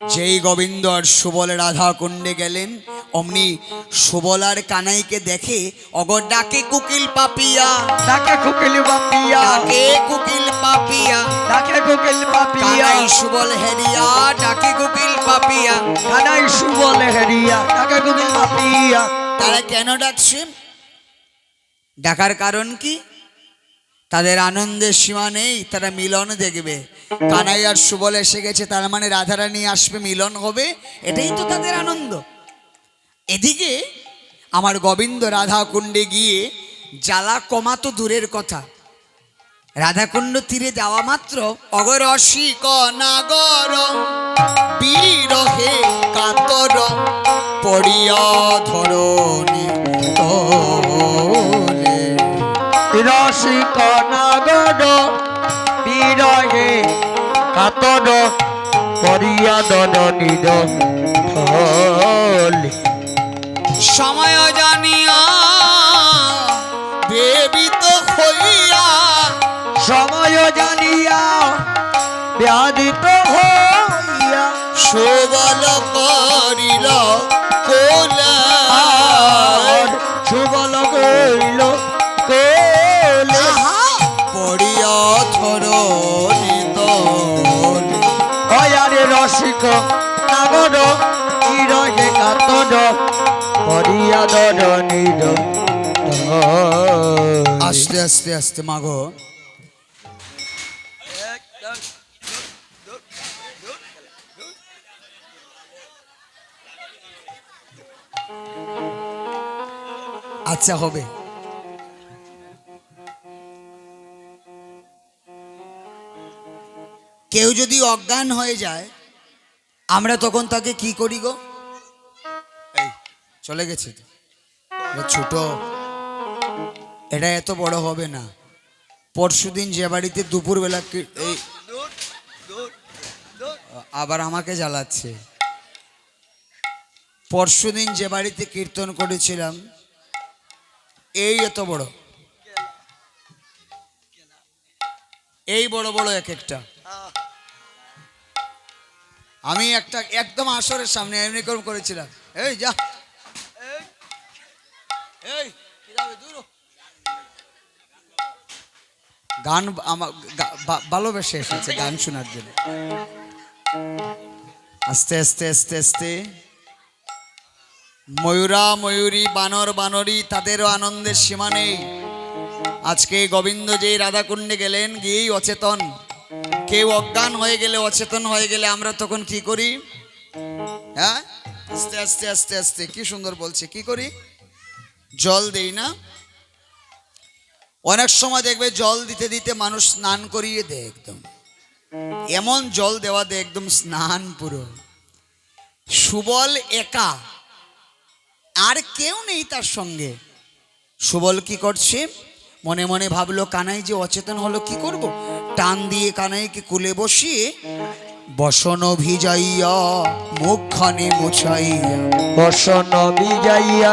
যেই গোবিন্দ আর সুবল রাধা কুণ্ডে গেলেন অমনি সুবল আর কানাইকে দেখে অগর ডাকে কুকিল পাপিয়া। ডাকে কুকিল পাপিয়া। ডাকে কুকিল পাপিয়া। ডাকে কুকিল পাপিয়া। কানাই সুবল হেরিয়া ডাকে কুকিল পাপিয়া। কানাই সুবল হেরিয়া ডাকে কুকিল পাপিয়া। তারা কেন ডাকছে? ডাকার কারণ কি? তাদের আনন্দের সীমা নেই, তারা মিলন দেখবে। কানাই আর সুবল এসে গেছে, তার মানে রাধারানী আসবে, মিলন হবে, এটাই তো তাদের আনন্দ। এদিকে আমার গোবিন্দ রাধা কুণ্ডে গিয়ে জ্বালা কমা তো দূরের কথা। রাধাকুণ্ড তীরে যাওয়া মাত্র অগরসি কনাগর বিরহে কাতর, পড়িয়া ধরণী রসিক নাগর বিরহে কাতর করিয়া দন নিদ সময় জানিয়া বেবিত হইয়া সময় জানিয়া ব্যাধিত হইয়া সুবল করিল কোলা সুবল কইল করিয়া নিদ আস্তে আস্তে আস্তে মাগো। আচ্ছা হবে। কেউ যদি অজ্ঞান হয়ে যায় আমরা তখন তাকে কি করি গো? এই, চলে গেছে তো। ছোট, এটা এত বড় হবে না। পরশুদিন যে বাড়িতে দুপুরবেলা এই, আবার আমাকে জ্বালাচ্ছে। পরশুদিন যে বাড়িতে কীর্তন করেছিলাম, এই এত বড়। এই বড় বড় এক একটা। আমি একটা একদম আসরের সামনে এমনি করে করেছিলাম। এই যা। গান আমার ভালোবেসে এসেছে গান শোনার জন্য। আস্তে আস্তে আস্তে আস্তে। ময়ূরা, ময়ূরী, বানর, বানরী, তাদেরও আনন্দের সীমা নেই। আজকে গোবিন্দ যেই রাধাকুণ্ডে গেলেন, গিয়েই অচেতন। কেউ অজ্ঞান হয়ে গেলে, অচেতন হয়ে গেলে আমরা তখন কি করি? হ্যাঁ? আস্তে আস্তে আস্তে আস্তে, কি সুন্দর বলছে, কি করি? জল দেই না। অনেক সময় দেখবে জল দিতে দিতে মানুষ স্নান করিয়ে দেয় একদম। এমন জল দেওয়া দেয় একদম স্নান পুরো। সুবল একা। আর কেউ নেই তার সঙ্গে। সুবল কি করছে? মনে মনে ভাবলো, কানাই যে অচেতন হলো, কি করব? টান দিয়ে কানাইকে কুলে বসিয়ে বসন ভিজাইয়া মুখখানে মুছাইয়া বসন বিজাইয়া